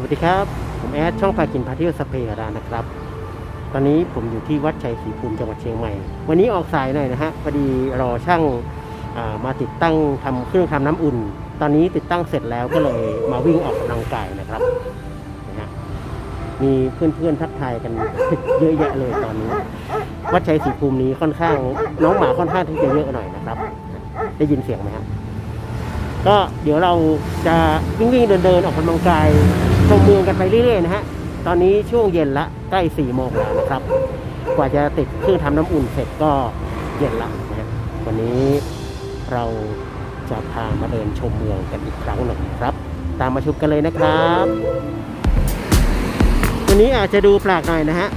สวัสดีครับ ผมแอดช่องพากินพาเที่ยวสเปรานะครับ ตอนนี้ผมอยู่ที่วัดชัยศรีภูมิจังหวัดเชียงใหม่ วันนี้ออกสายหน่อยนะฮะพอดีรอช่างามาติดตั้งทำเครื่องทำน้ำอุ่น ตอนนี้ติดตั้งเสร็จแล้วก็เลยมาวิ่งออกกำลังกายนะครับนะฮะมีเพื่อนๆทักทายกันเยอะแยะเลยตอนนี้ วัดชัยศรีภูมินี้ค่อนข้าง น้องหมาค่อนข้างที่จะเยอะหน่อยนะครับ ได้ยินเสียงไหมครับก็เดี๋ยวเราจะวิ่งเดินเดินๆออกกำลังกาย ชมเมืองกันไปเรื่อยๆนะฮะ ตอนนี้ช่วงเย็นละใกล้สี่โมงแล้วนะครับ กว่าจะติดเครื่องทำน้ำอุ่นเสร็จก็เย็นละนะฮะวันนี้เราจะพามาเดินชมเมืองกันอีกครั้งหนึ่งครับ ตามมาชมกันเลยนะครับ วันนี้อาจจะดูแปลกหน่อยนะฮะ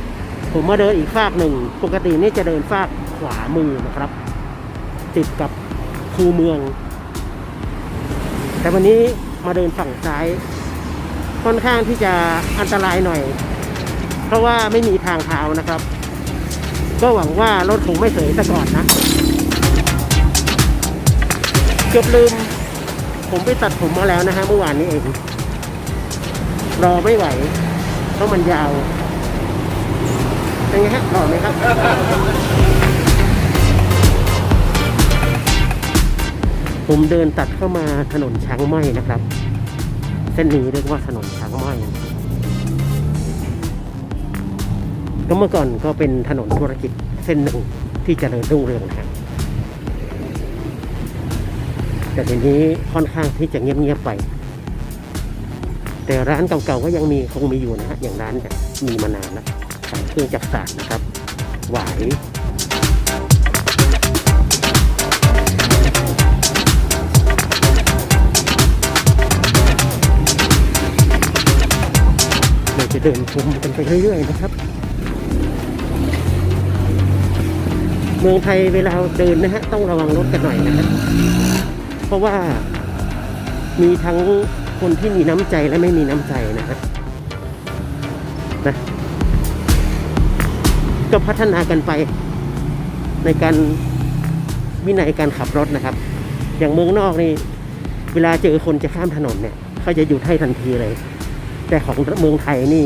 ผมมาเดินอีกฝากหนึ่ง ปกตินี่จะเดินฝากขวามือนะครับ ติดกับคูเมือง แต่วันนี้มาเดินฝั่งซ้าย ค่อนข้างที่จะอันตรายหน่อย เพราะว่าไม่มีทางเท้านะครับ ก็หวังว่ารถคงไม่เสยซะก่อนนะเกือบลืม ผมไปตัดผมมาแล้วนะฮะเมื่อวานนี้เอง รอไม่ไหว เพราะมันยาวเป็นไงฮะหล่อไหมครับ ผมเดินตัดเข้ามาถนนช้างไม้นะครับ เส้นนี้เรียกว่าถนนช้างม้อยก็เมื่อก่อนก็เป็นถนนธุรกิจเส้นหนึ่งที่เจริญรุ่งเรืองนะครับแต่ทีนี้ค่อนข้างที่จะเงียบๆไป แต่ร้านเก่าๆก็ยังมีคงมีอยู่นะฮะอย่างร้านเนี่ยมีมานานแล้วขายเครื่องจักรสานนะครับ หวาย จะเดินชมกันไปเรื่อยๆนะครับ เมืองไทยเวลาเดินนะฮะต้องระวังรถกันหน่อยนะครับ เพราะว่ามีทั้งคนที่มีน้ำใจและไม่มีน้ำใจนะครับนะก็พัฒนากันไปในการวินัยการขับรถนะครับ อย่างเมืองนอกนี่เวลาเจอคนจะข้ามถนนเนี่ยเขาจะหยุดให้ทันทีเลย แต่ของเมืองไทยนี่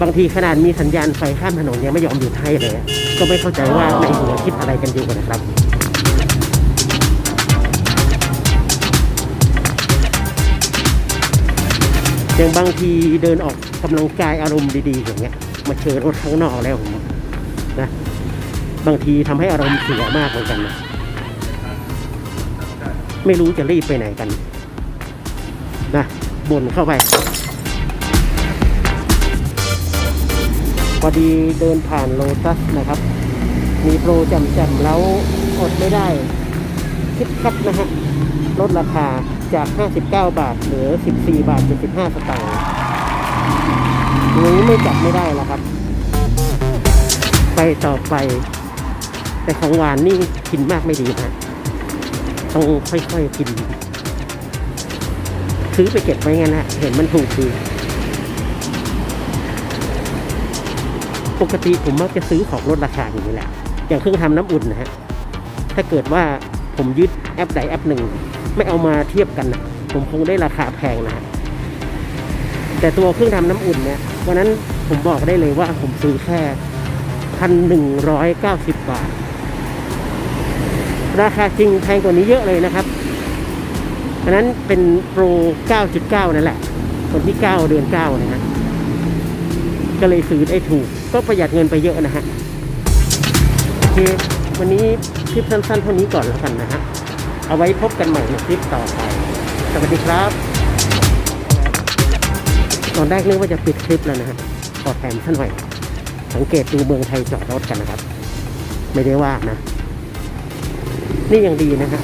บางทีขนาดมีสัญญาณไฟข้ามถนนยังไม่ยอมหยุดให้เลย ก็ไม่เข้าใจว่าในหัวคิดอะไรกันอยู่นะครับอย่างบางทีเดินออกกำลังกายอารมณ์ดีๆอย่างเงี้ย มาเจอรถข้างนอกแล้วผมนะ บางทีทำให้อารมณ์เสียมากเหมือนกันนะไม่รู้จะรีบไปไหนกัน นะบ่นเข้าไป พอดีเดินผ่านโลตัสนะครับ มีโปรจำจำแล้วอดไม่ได้ คิดคัดนะฮะลดราคาจาก 59 บาท เหลือ 14 บาท75สตางค์นี้ไม่จับไม่ได้แล้วครับ ไปต่อไป แต่ของหวานนี่กินมากไม่ดีนะต้องค่อยๆกิน ซื้อไปเก็บไว้งั้นนะเห็นมันถูกดี ปกติผมมักจะซื้อของลดราคาอย่างนี้แหละ อย่างเครื่องทำน้ำอุ่นนะฮะ ถ้าเกิดว่าผมยึดแอปใดแอปหนึ่ง ไม่เอามาเทียบกันนะผมคงได้ราคาแพงนะแต่ตัวเครื่องทำน้ำอุ่นเนี่ยวันนั้นผมบอกได้เลยว่าผมซื้อแค่พันหนึ่งร้อยเก้าสิบบาท ราคาจริงแพงกว่านี้เยอะเลยนะครับอันนั้นเป็นโปร 9.9 นั่นแหละวันที่ 9 เดือน 9 นะฮะ ก็เลยซื้อได้ถูก ก็ประหยัดเงินไปเยอะนะฮะโอเควันนี้คลิปสั้นๆเท่านี้ก่อนแล้วกันนะฮะเอาไว้พบกันใหม่ในคลิปต่อไป สวัสดีครับ ตอนแรกนึกว่าจะปิดคลิปแล้วนะฮะขอแถมสักหน่อย สังเกตดูเมืองไทยจอดรถกันนะครับ ไม่ได้ว่านะ นี่ยังดีนะฮะ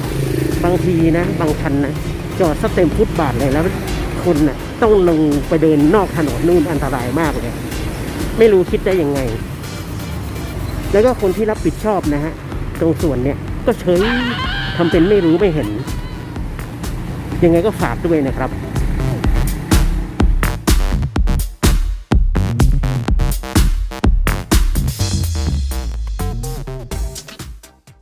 บางทีนะ บางคันนะจอดสเต็มฟุตบาทเลยแล้วคนนะ่ะต้องลงไปเดินนอกถนนนู่นอันตรายมากเลย ไม่รู้คิดได้ยังไง แล้วก็คนที่รับผิดชอบนะฮะ ตรงส่วนเนี้ยก็เฉยทำเป็นไม่รู้ไม่เห็น ยังไงก็ฝากด้วยนะครับ